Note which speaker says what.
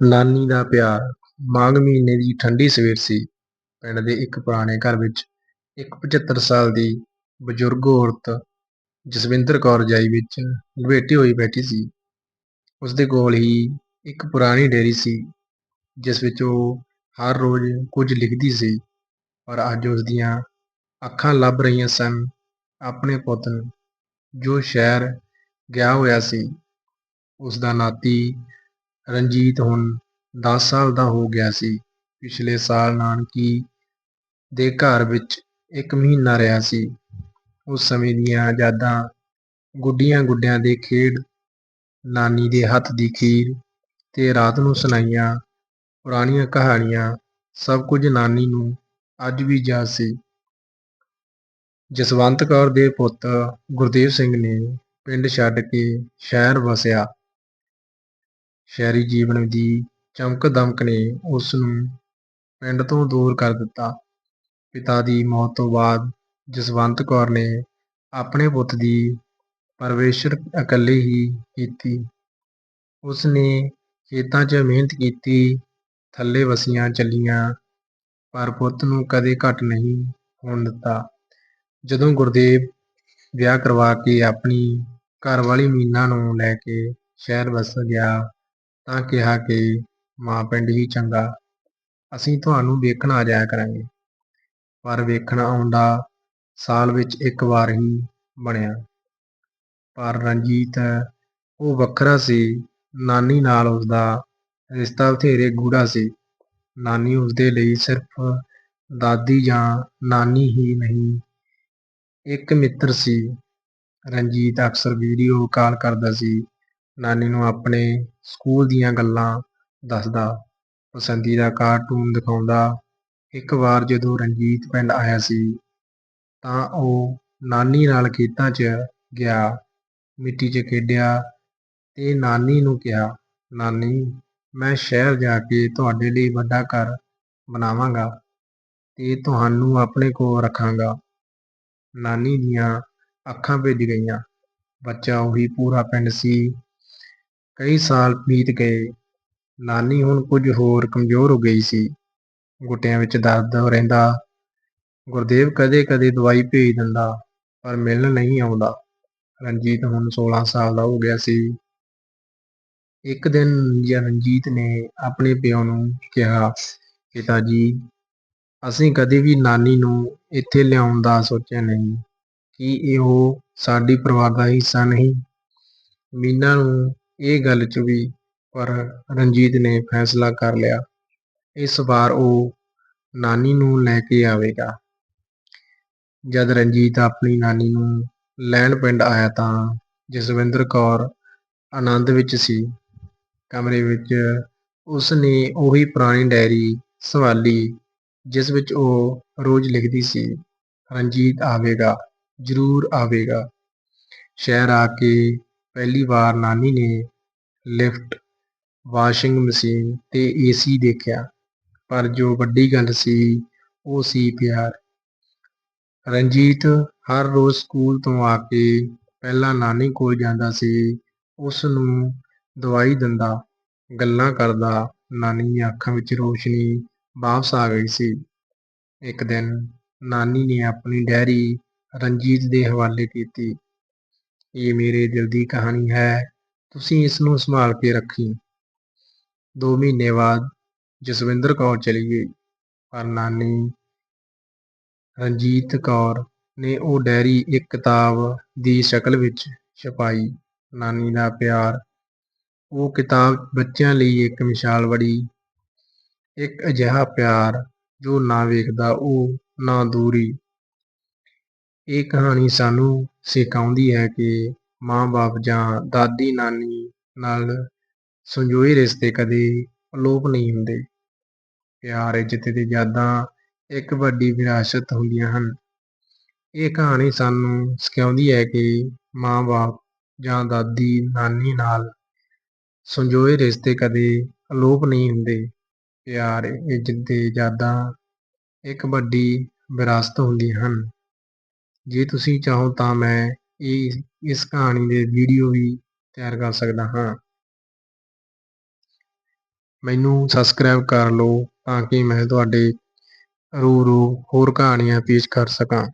Speaker 1: ਨਾਨੀ ਦਾ ਪਿਆਰ ਮਾਘ ਮਹੀਨੇ ਦੀ ਠੰਡੀ ਸਵੇਰ ਸੀ। ਪਿੰਡ ਦੇ ਇੱਕ ਪੁਰਾਣੇ ਘਰ ਵਿੱਚ ਇੱਕ 75 ਸਾਲ ਦੀ ਬਜ਼ੁਰਗ ਔਰਤ ਜਸਵਿੰਦਰ ਕੌਰ ਰਜਾਈ ਵਿੱਚ ਲਪੇਟੀ ਹੋਈ ਬੈਠੀ ਸੀ। ਉਸ ਦੇ ਕੋਲ ਹੀ ਇੱਕ ਪੁਰਾਣੀ ਡਾਇਰੀ ਸੀ, ਜਿਸ ਵਿੱਚ ਉਹ ਹਰ ਰੋਜ਼ ਕੁਝ ਲਿਖਦੀ ਸੀ, ਪਰ ਅੱਜ ਉਸ ਦੀਆਂ ਅੱਖਾਂ ਲੱਭ ਰਹੀਆਂ ਸਨ ਆਪਣੇ ਪੁੱਤ ਨੂੰ, ਜੋ ਸ਼ਹਿਰ ਗਿਆ ਹੋਇਆ ਸੀ। ਉਸ ਦਾ ਨਾਤੀ ਰਣਜੀਤ ਹੁਣ 10 ਸਾਲ ਦਾ ਹੋ ਗਿਆ ਸੀ। ਪਿਛਲੇ ਸਾਲ ਨਾਨਕੀ ਦੇ ਘਰ ਵਿੱਚ ਇੱਕ ਮਹੀਨਾ ਰਿਹਾ ਸੀ। ਉਸ ਸਮੇਂ ਦੀਆਂ ਯਾਦਾਂ ਗੁੱਡੀਆਂ ਗੁੱਡਿਆਂ ਦੇ ਖੇਡ, ਨਾਨੀ ਦੇ ਹੱਥ ਦੀ ਖੀਰ ਤੇ ਰਾਤ ਨੂੰ ਸੁਣਾਈਆਂ ਪੁਰਾਣੀਆਂ ਕਹਾਣੀਆਂ, ਸਭ ਕੁਝ ਨਾਨੀ ਨੂੰ ਅੱਜ ਵੀ ਯਾਦ ਸੀ। ਜਸਵੰਤ ਕੌਰ ਦੇ ਪੁੱਤ ਗੁਰਦੇਵ ਸਿੰਘ ਨੇ ਪਿੰਡ ਛੱਡ ਕੇ ਸ਼ਹਿਰ ਵਸਿਆ। ਸ਼ਹਿਰੀ ਜੀਵਨ ਦੀ ਚਮਕ ਦਮਕ ਨੇ ਉਸ ਨੂੰ ਪਿੰਡ ਤੋਂ ਦੂਰ ਕਰ ਦਿੱਤਾ। ਪਿਤਾ ਦੀ ਮੌਤ ਤੋਂ ਬਾਅਦ ਜਸਵੰਤ ਕੌਰ ਨੇ ਆਪਣੇ ਪੁੱਤ ਦੀ ਪਰਵਰਿਸ਼ ਇਕੱਲੇ ਹੀ ਕੀਤੀ। ਉਸ ਨੇ ਖੇਤਾਂ 'ਚ ਮਿਹਨਤ ਕੀਤੀ, ਥੱਲੇ ਵਸੀਆਂ ਚੱਲੀਆਂ, ਪਰ ਪੁੱਤ ਨੂੰ ਕਦੇ ਘੱਟ ਨਹੀਂ ਹੋਣ ਦਿੱਤਾ। ਜਦੋਂ ਗੁਰਦੇਵ ਵਿਆਹ ਕਰਵਾ ਕੇ ਆਪਣੀ ਘਰਵਾਲੀ ਮੀਨਾ ਨੂੰ ਲੈ ਕੇ ਸ਼ਹਿਰ ਵਸ ਗਿਆ ਤਾਂ ਕਿਹਾ ਕਿ, ਮਾਂ ਪਿੰਡ ਹੀ ਚੰਗਾ, ਅਸੀਂ ਤੁਹਾਨੂੰ ਵੇਖਣ ਆ ਜਾਇਆ ਕਰਾਂਗੇ। ਪਰ ਵੇਖਣ ਆਉਂਦਾ ਸਾਲ ਵਿੱਚ ਇੱਕ ਵਾਰ ਹੀ ਬਣਿਆ। ਪਰ ਰਣਜੀਤ ਉਹ ਵੱਖਰਾ ਸੀ। ਨਾਨੀ ਨਾਲ ਉਸਦਾ ਰਿਸ਼ਤਾ ਬਥੇਰੇ ਗੂੜਾ ਸੀ। ਨਾਨੀ ਉਸਦੇ ਲਈ ਸਿਰਫ ਦਾਦੀ ਜਾਂ ਨਾਨੀ ਹੀ ਨਹੀਂ, ਇੱਕ ਮਿੱਤਰ ਸੀ। ਰਣਜੀਤ ਅਕਸਰ ਵੀਡੀਓ ਕਾਲ ਕਰਦਾ ਸੀ ਨਾਨੀ ਨੂੰ ਆਪਣੇ ਸਕੂਲ ਦੀਆਂ ਗੱਲਾਂ ਦੱਸਦਾ ਪਸੰਦੀਦਾ ਕਾਰਟੂਨ ਦਿਖਾਉਂਦਾ। ਇੱਕ ਵਾਰ ਜਦੋਂ ਰਣਜੀਤ ਪਿੰਡ ਆਇਆ ਸੀ, ਤਾਂ ਉਹ ਨਾਨੀ ਨਾਲ ਖੇਤਾਂ 'ਚ ਗਿਆ, ਮਿੱਟੀ 'ਚ ਖੇਡਿਆ ਤੇ ਨਾਨੀ ਨੂੰ ਕਿਹਾ, ਨਾਨੀ, ਮੈਂ ਸ਼ਹਿਰ ਜਾ ਕੇ ਤੁਹਾਡੇ ਲਈ ਵੱਡਾ ਘਰ ਬਣਾਵਾਂਗਾ ਤੇ ਤੁਹਾਨੂੰ ਆਪਣੇ ਕੋਲ ਰੱਖਾਂਗਾ। ਨਾਨੀ ਦੀਆਂ ਅੱਖਾਂ ਭਿੱਜ ਗਈਆਂ। ਬੱਚਾ ਉਹੀ ਪੂਰਾ ਪਿੰਡ ਸੀ। ਕਈ ਸਾਲ ਬੀਤ ਗਏ। ਨਾਨੀ ਹੁਣ ਕੁਝ ਹੋਰ ਕਮਜ਼ੋਰ ਹੋ ਗਈ ਸੀ। ਗੁੱਟਿਆਂ ਵਿੱਚ ਦਰਦ ਰਹਿੰਦਾ। ਗੁਰਦੇਵ ਕਦੇ ਕਦੇ ਦਵਾਈ ਭੇਜ ਦਿੰਦਾ, ਪਰ ਮਿਲਣ ਨਹੀਂ ਆਉਂਦਾ। ਰਣਜੀਤ ਹੁਣ ਸੋਲ੍ਹਾਂ ਸਾਲ ਦਾ ਹੋ ਗਿਆ ਸੀ। ਇੱਕ ਦਿਨ ਰਣਜੀਤ ਨੇ ਆਪਣੇ ਪਿਓ ਨੂੰ ਕਿਹਾ ਪਿਤਾ ਜੀ ਅਸੀਂ ਕਦੇ ਵੀ ਨਾਨੀ ਨੂੰ ਇੱਥੇ ਲਿਆਉਣ ਦਾ ਸੋਚਿਆ ਨਹੀਂ ਕੀ ਇਹ ਉਹ ਸਾਡੀ ਪਰਿਵਾਰ ਦਾ ਹਿੱਸਾ ਨਹੀਂ। ਮੀਨਾ ਨੂੰ ਇਹ ਗੱਲ ਚੁਭੀ ਪਰ ਰਣਜੀਤ ਨੇ ਫੈਸਲਾ ਕਰ ਲਿਆ ਇਸ ਵਾਰ ਉਹ ਨਾਨੀ ਨੂੰ ਲੈ ਕੇ ਆਵੇਗਾ। ਜਦ ਰਣਜੀਤ ਆਪਣੀ ਨਾਨੀ ਨੂੰ ਲੈਣ ਪਿੰਡ ਆਇਆ ਤਾਂ ਜਸਵਿੰਦਰ ਕੌਰ ਆਨੰਦ ਵਿੱਚ ਸੀ। ਕਮਰੇ ਵਿੱਚ ਉਸ ਨੇ ਉਹੀ ਪੁਰਾਣੀ ਡਾਇਰੀ ਸੰਭਾਲੀ, ਜਿਸ ਵਿੱਚ ਉਹ ਰੋਜ਼ ਲਿਖਦੀ ਸੀ, ਰਣਜੀਤ ਆਵੇਗਾ, ਜ਼ਰੂਰ ਆਵੇਗਾ। ਸ਼ਹਿਰ ਆ ਕੇ ਪਹਿਲੀ ਵਾਰ ਨਾਨੀ ਨੇ ਲਿਫਟ, ਵਾਸ਼ਿੰਗ ਮਸ਼ੀਨ ਤੇ ਏਸੀ ਦੇਖਿਆ, ਪਰ ਜੋ ਵੱਡੀ ਗੱਲ ਸੀ, ਉਹ ਸੀ ਪਿਆਰ। ਰਣਜੀਤ ਹਰ ਰੋਜ਼ ਸਕੂਲ ਤੋਂ ਆ ਕੇ ਪਹਿਲਾਂ ਨਾਨੀ ਕੋਲ ਜਾਂਦਾ ਸੀ ਉਸ ਨੂੰ ਦਵਾਈ ਦਿੰਦਾ, ਗੱਲਾਂ ਕਰਦਾ, ਨਾਨੀ ਦੀਆਂ ਅੱਖਾਂ ਵਿੱਚ ਰੋਸ਼ਨੀ ਵਾਪਸ ਆ ਗਈ ਸੀ। ਇੱਕ ਦਿਨ ਨਾਨੀ ਨੇ ਆਪਣੀ ਡਾਇਰੀ ਰਣਜੀਤ ਦੇ ਹਵਾਲੇ ਕੀਤੀ ਇਹ ਮੇਰੇ ਦਿਲ ਦੀ ਕਹਾਣੀ ਹੈ ਤੁਸੀਂ ਇਸ ਨੂੰ ਸੰਭਾਲ ਕੇ ਰੱਖੀ। ਦੋ ਮਹੀਨੇ ਬਾਅਦ ਜਸਵਿੰਦਰ ਕੌਰ ਚਲੀ ਗਈ। ਪਰ ਨਾਨੀ ਰਣਜੀਤ ਕੌਰ ਨੇ ਉਹ ਡਾਇਰੀ ਇੱਕ ਕਿਤਾਬ ਦੀ ਸ਼ਕਲ ਵਿੱਚ ਛਪਾਈ। ਨਾਨੀ ਦਾ ਪਿਆਰ। ਉਹ ਕਿਤਾਬ ਬੱਚਿਆਂ ਲਈ ਇੱਕ ਮਿਸਾਲ ਬੜੀ ਇੱਕ ਅਜਿਹਾ ਪਿਆਰ ਜੋ ਨਾ ਵੇਖਦਾ, ਉਹ ਨਾ ਦੂਰੀ। ਇਹ ਕਹਾਣੀ ਸਾਨੂੰ ਸਿਖਾਉਂਦੀ ਹੈ ਕਿ ਮਾਂ ਬਾਪ ਜਾਂ ਦਾਦੀ, ਨਾਨੀ ਨਾਲ ਸੰਜੋਏ ਰਿਸ਼ਤੇ ਕਦੇ ਅਲੋਪ ਨਹੀਂ ਹੁੰਦੇ। ਪਿਆਰ, ਇੱਜ਼ਤ ਤੇ ਯਾਦਾਂ ਇੱਕ ਵੱਡੀ ਵਿਰਾਸਤ ਹੁੰਦੀਆਂ ਹਨ। ਇਹ ਕਹਾਣੀ ਸਾਨੂੰ ਸਿਖਾਉਂਦੀ ਹੈ ਕਿ ਮਾਂ ਬਾਪ ਜਾਂ ਦਾਦੀ, ਨਾਨੀ ਨਾਲ ਸੰਜੋਏ ਰਿਸ਼ਤੇ ਕਦੇ ਅਲੋਪ ਨਹੀਂ ਹੁੰਦੇ। ਪਿਆਰ, ਇੱਜ਼ਤ ਤੇ ਯਾਦਾਂ ਇੱਕ ਵੱਡੀ ਵਿਰਾਸਤ ਹੁੰਦੀਆਂ ਹਨ। ਜੇ ਤੁਸੀਂ ਚਾਹੋ ਤਾਂ ਮੈਂ ਇਸ ਕਹਾਣੀ ਦੇ ਵੀਡੀਓ ਵੀ ਤਿਆਰ ਕਰ ਸਕਦਾ ਹਾਂ। ਮੈਨੂੰ ਸਬਸਕ੍ਰਾਈਬ ਕਰ ਲਓ ਤਾਂ ਕਿ ਮੈਂ ਤੁਹਾਡੇ ਰੂਬਰੂ ਹੋਰ ਕਹਾਣੀਆਂ ਪੇਸ਼ ਕਰ ਸਕਾਂ